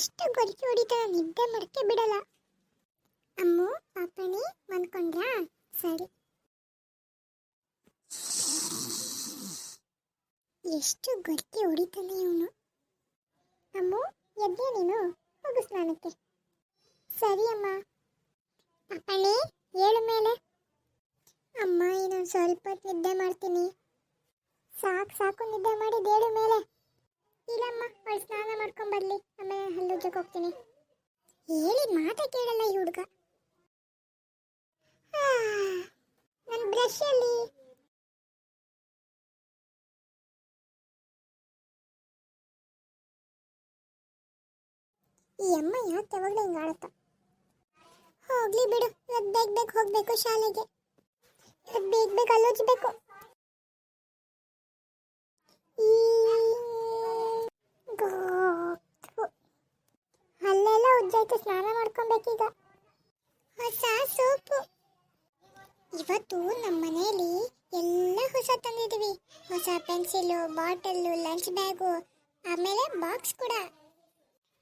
ಎಷ್ಟು ಗೊರಕೆ ಹೊಡಿತಾ ನಿದ್ದೆ ಮಡಕೆ ಬಿಡಲ್ಲ. ಅಮ್ಮು ಪಾಪಣಿ ಮನ್ಕೊಂಡ್ರಾ? ಸರಿ. ಎಷ್ಟು ಗೊರಕೆ ಹೊಡಿತಾನೆ ಇವನು? ಅಮ್ಮು ಎದ್ದೆ ನೀನು? ಹೋಗು ಸ್ನಾನಕ್ಕೆ. ಸರಿ ಅಮ್ಮ. ಪಾಪಣಿ ಏಳು ಮೇಲೆ. ಅಮ್ಮ, ಇನ್ನೊಂದು ಸ್ವಲ್ಪ ನಿದ್ದೆ ಮಾಡ್ತೀನಿ. ಸಾಕು ಸಾಕು, ನಿದ್ದೆ ಮಾಡಿದ್ದು ಏಳು ಮೇಲೆ. ಇಲ್ಲಮ್ಮ, ಅವಳು ಸ್ನಾನ ಮಾಡ್ಕೊಂಡ್ ಬರ್ಲಿ. ಆಮೇಲೆ ಹಲ್ಲುಜ್ಜಕ್ಕೆ ಹೋಗ್ತೀನಿ. ಹೇಳಿ ಮಾತೇ ಕೇಳಲ್ಲ ಈ ಹುಡುಗ. ನನ್ನ ಬ್ರಷ್ ಅಲ್ಲಿ. ಈ ಅಮ್ಮ ಯಾಕೆ ಯಾವಾಗಲೂ ಹಿಂಗೆ ಆಡುತ್ತ? ಹೋಗ್ಲಿ ಬಿಡು ಇವತ್ತು ಬೇಗ ಬೇಗ ಹೋಗಬೇಕು ಶಾಲೆಗೆ. ಇವತ್ತು ಬೇಗ ಬೇಗ ಅಲ್ಲೋಜ್ಬೇಕು ಈ ಗೋ- ಉಜ್ಜಾಯ್ತು ಸ್ನಾನ ಮಾಡ್ಕೊಬೇಕೀಗ. ಹೊಸ ಸೋಪು. ಇವತ್ತು ನಮ್ಮ ಮನೆಯಲ್ಲಿ ಎಲ್ಲ ಹೊಸ ತಂದಿದ್ದೀವಿ ಹೊಸ ಪೆನ್ಸಿಲು, ಬಾಟಲ್ಲು, ಲಂಚ್ ಬ್ಯಾಗು, ಆಮೇಲೆ ಬಾಕ್ಸ್ ಕೂಡ.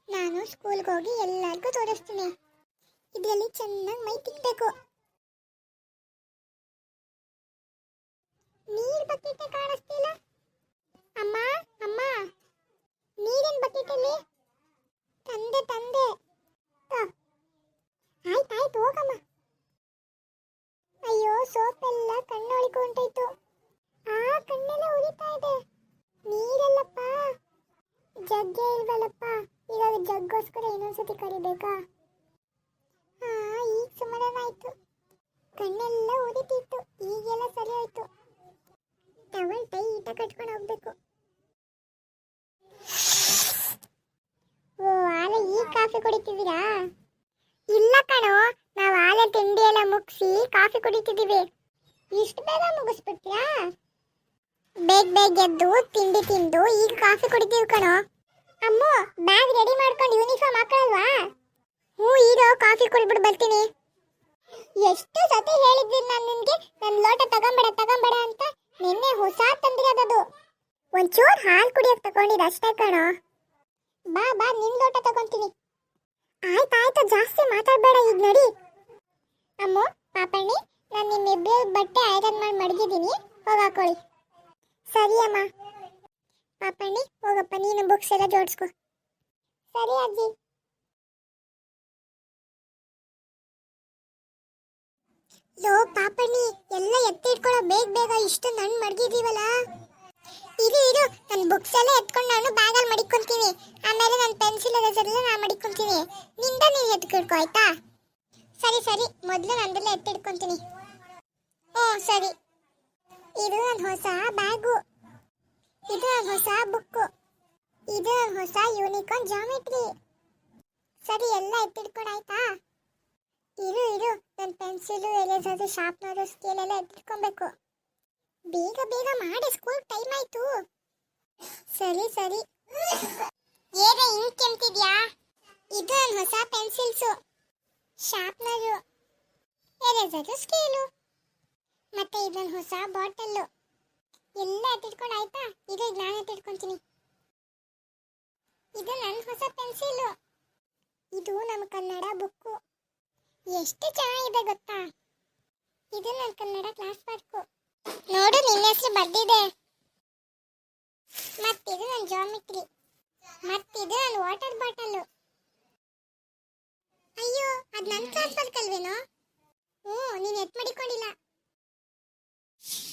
ನಾನು ಸ್ಕೂಲ್ಗೆ ಹೋಗಿ ಎಲ್ಲರಿಗೂ ತೋರಿಸ್ತೀನಿ. ಇದರಲ್ಲಿ ಚೆನ್ನಾಗಿ ಮೈ ತಿನ್ನಬೇಕು ನೀರು ಬಕೆಟ್ ಕಾಣಿಸ್ತಿಲ್ಲ? ಅಮ್ಮ ಅಮ್ಮ. ನೀರಿನ ಬಕೆಟ್ ಅಲ್ಲಿ ತಂದೆ ತಂದೆ ಆಯ್ತು ಆಯ್ತು ಹೋಗಮ್ಮ ಅಯ್ಯೋ ಸೋಪ್ ಎಲ್ಲ ಕಣ್ಣೊಳಿಕೆ ಹೊಂಟೋಯ್ತು ಆ ಕಣ್ಣೆಲ್ಲ ಉರಿತಾ ಇದೆ ನೀರೆಲ್ಲಪ್ಪ ಜಗ್ಗೆ ಇಲ್ವಲ್ಲಪ್ಪ. ಇವಾಗ ಜಗ್ಗೋಸ್ಕರ ಇನ್ನೊಂದ್ಸತಿ ಕರಿಬೇಕಾ? ಹಾ, ಈಗ ಸಮಾಧಾನ ಆಯ್ತು ಕಣ್ಣೆಲ್ಲ ಉರಿತಿತ್ತು ಈಗೆಲ್ಲ ಸರಿ ಆಯ್ತು. ಟವಲ್ ಟೈಟ ಕಟ್ಕೊಂಡು ಹೋಗ್ಬೇಕು. ಓ, ಆಲೆ ಈ ಕಾಫಿ ಕುಡಿತಿದ್ದೀರಾ? ಇಲ್ಲ ಕಣೋ, ನಾವು ಆಲೆ ತಿಂಡಿ ಎಲ್ಲ ಮುಗಿಸಿ ಕಾಫಿ ಕುಡಿತಿದ್ದೀವಿ. ಇಷ್ಟು ಬೇಗ ಮುಗಿಸ್ಬಿಟ್ಯಾ ಬೇಗ ಬೇಗ ಎದ್ದು ತಿಂಡಿ ತಿಂದು ಈಗ ಕಾಫಿ ಕುಡಿತೀವಿ ಕಣೋ. ಅಮ್ಮು ಬ್ಯಾಗ್ ರೆಡಿ ಮಾಡ್ಕೊಂಡು ಯೂನಿಫಾರ್ಮ್ ಹಾಕೊಳ್ಳಲ್ವಾ? ಹ್ಞೂ, ಈಗ ಕಾಫಿ ಕುಡಿದ್ಬಿಟ್ಟು ಬರ್ತೀನಿ. ಎಷ್ಟು ಸತಿ ಹೇಳಿದ್ದೀನಿ ನಾನು ನಿನಗೆ? ನನ್ನ ಲೋಟ ತಗೊಂಬೇಡ ತಗೊಂಬೇಡ ಅಂತ. ನಿನ್ನೆ ಹೊಸ ತಂದಿರೋದದು ಒಂಚೂರು ಹಾಲು ಕುಡಿಯಕ್ಕೆ ತಗೊಂಡಿದ್ದು ಅಷ್ಟೇ ಕಣೋ. ಬಾ ಬಾ ನಿನ್ನ ಲೋಟ ತಗೊಂತೀನಿ. ಆಯ್ತಾಯ್ತು ಜಾಸ್ತಿ ಮಾತಾಡಬೇಡ ಈಗ ನಡಿ. ಅಮ್ಮ, ಪಾಪಣ್ಣಿ, ನಾನು ನಿಮ್ಮಿಬ್ಬರ ಬಟ್ಟೆ ಐರನ್ ಮಾಡಿ ಮಡಗಿದ್ದೀನಿ. ಹೋಗಾಕೊಳ್ಳಿ ಸರಿ, ಅಮ್ಮ. ಪಾಪಣ್ಣಿ, ಹೋಗಪ್ಪ, ನೀನು ಬುಕ್ಸ್ ಎಲ್ಲ ಜೋಡಿಸ್ಕೊ. ಸರಿ ಅಜ್ಜಿ. ಲೋ ಪಾಪಣ್ಣಿ, ಎಲ್ಲ ಎತ್ತಿಟ್ಕೊಳ್ಳೋ ಬೇಗ ಬೇಗ ಇಷ್ಟು ನನ್ ಮಡಗಿದೀವಲ್ಲ. ಇದು ಇದು ನನ್ನ ಬುಕ್ಸ್ ಎಲ್ಲ ಎತ್ಕೊಂಡು ನಾನು ಬ್ಯಾಗಲ್ಲಿ ಮಡಿಕೊಂತೀನಿ. ಆಮೇಲೆ ನನ್ನ ಪೆನ್ಸಿಲ್ ಎಲ್ಲ ನಾನು ಮಡಿಕೊಂತೀನಿ. ನಿಂದ ನೀನು ಎತ್ಕಿಡ್ಕೊ ಆಯ್ತಾ? ಸರಿ ಸರಿ, ಮೊದಲು ನಂದೆಲ್ಲ ಎತ್ತಿಡ್ಕೊಂತೀನಿ ಓ ಸರಿ. ಇದು ನನ್ನ ಹೊಸ ಬ್ಯಾಗು ಇದು ಹೊಸ ಬುಕ್ ಇದು ಹೊಸ ಯೂನಿಕಾರ್ನ್ ಜಾಮಿಟ್ರಿ. ಸರಿ, ಎಲ್ಲ ಎತ್ತಿಡ್ಕೊಂಡು ಆಯ್ತಾ? ಇರು ಇರು. ನನ್ನ ಪೆನ್ಸಿಲು ಎರೇಸರ್ ಶಾರ್ಪ್ನರು ಸ್ಕೇಲ್ ಎಲ್ಲ ಎತ್ತಿಟ್ಕೊಬೇಕು. ಬೇಗ ಬೇಗ ಮಾಡಿ. ಸ್ಕೂಲ್ ಟೈಮ್ ಆಯ್ತು. ಸರಿ ಸರಿ. ಏನೇ ಹಿಂಗ್ ಕೆಂತಿದ್ಯಾ ಇದು ನನ್ನ ಹೊಸ ಪೆನ್ಸಿಲ್ಸು. Sharpener eraser scale. ಮತ್ತೆ ಇದು ನನ್ನ ಹೊಸ ಬಾಟಲ್ಲು. ಎತ್ತಿಟ್ಕೊಂಡು ಆಯ್ತಾ? ಈಗ ನಾನು ತಿಳ್ಕೊಂತೀನಿ. ಇದು ನನ್ನ ಹೊಸ ಪೆನ್ಸಿಲು. ಇದು ನಮ್ಮ ಕನ್ನಡ ಬುಕ್ಕು. ಎಷ್ಟು ಚೆನ್ನಾಗಿದೆ ಗೊತ್ತಾ? ಇದು ನನ್ನ ಕನ್ನಡ ಕ್ಲಾಸ್ ವರ್ಕು. ನೋಡು ನಿನ್ನ ಹೆಸರು ಬರ್ದಿದೆ. ಮತ್ತಿದು ನನ್ನ ಜಾಮಿಟ್ರಿ ಮತ್ತಿದು ನನ್ನ ವಾಟರ್ ಬಾಟಲ್ ಅಯ್ಯೋ, ಅದು ನನ್ನ ಕ್ಲಾಸ್ ವರ್ಕ್ ಹ್ಞೂ, ನೀನು ಎತ್ ಮಡಿಕೊಂಡಿಲ್ಲ.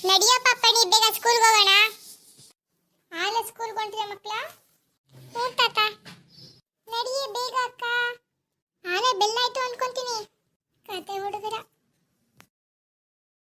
ನಡಿಯೋ ಪಾಪ ನೀ ಬೇಗ ಸ್ಕೂಲ್ಗೆ ಹೋಗೋಣ. ಆಗ ಸ್ಕೂಲ್ಗೆ ಹೊಂಟಿದೆ ಮಕ್ಕಳ ಹ್ಞೂ